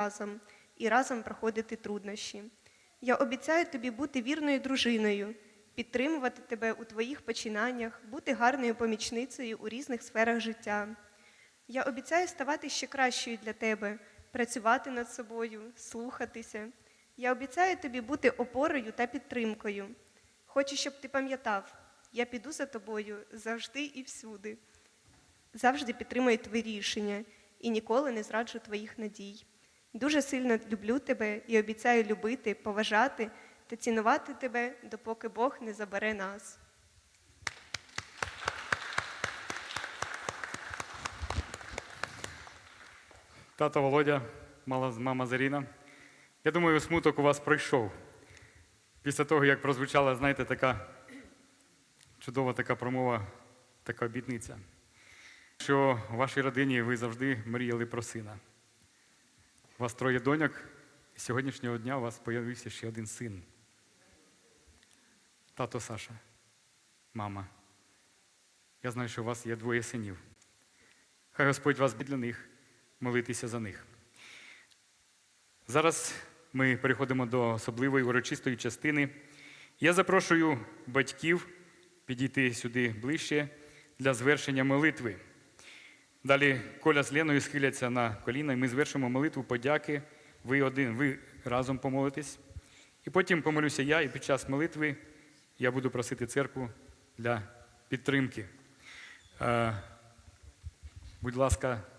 разом і разом проходити труднощі. Я обіцяю тобі бути вірною дружиною, підтримувати тебе у твоїх починаннях, бути гарною помічницею у різних сферах життя. Я обіцяю ставати ще кращою для тебе, працювати над собою, слухатися. Я обіцяю тобі бути опорою та підтримкою. Хочу, щоб ти пам'ятав, я піду за тобою завжди і всюди. Завжди підтримую твої рішення і ніколи не зраджу твоїх надій. Дуже сильно люблю тебе і обіцяю любити, поважати та цінувати тебе, допоки Бог не забере нас. Тато Володя, мама Заріна. Я думаю, смуток у вас пройшов. Після того, як прозвучала, знаєте, така чудова така промова, така обітниця, що в вашій родині ви завжди мріяли про сина. У вас троє доньок, і сьогоднішнього дня у вас з'явився ще один син. Тато Саша, мама. Я знаю, що у вас є двоє синів. Хай Господь вас для них, молитися за них. Зараз ми переходимо до особливої урочистої частини. Я запрошую батьків підійти сюди ближче для звершення молитви. Далі Коля з Леною схиляться на коліна, і ми звершимо молитву подяки. Ви один, ви разом помолитесь. І потім помолюся я, і під час молитви я буду просити церкву для підтримки. Е, Будь ласка,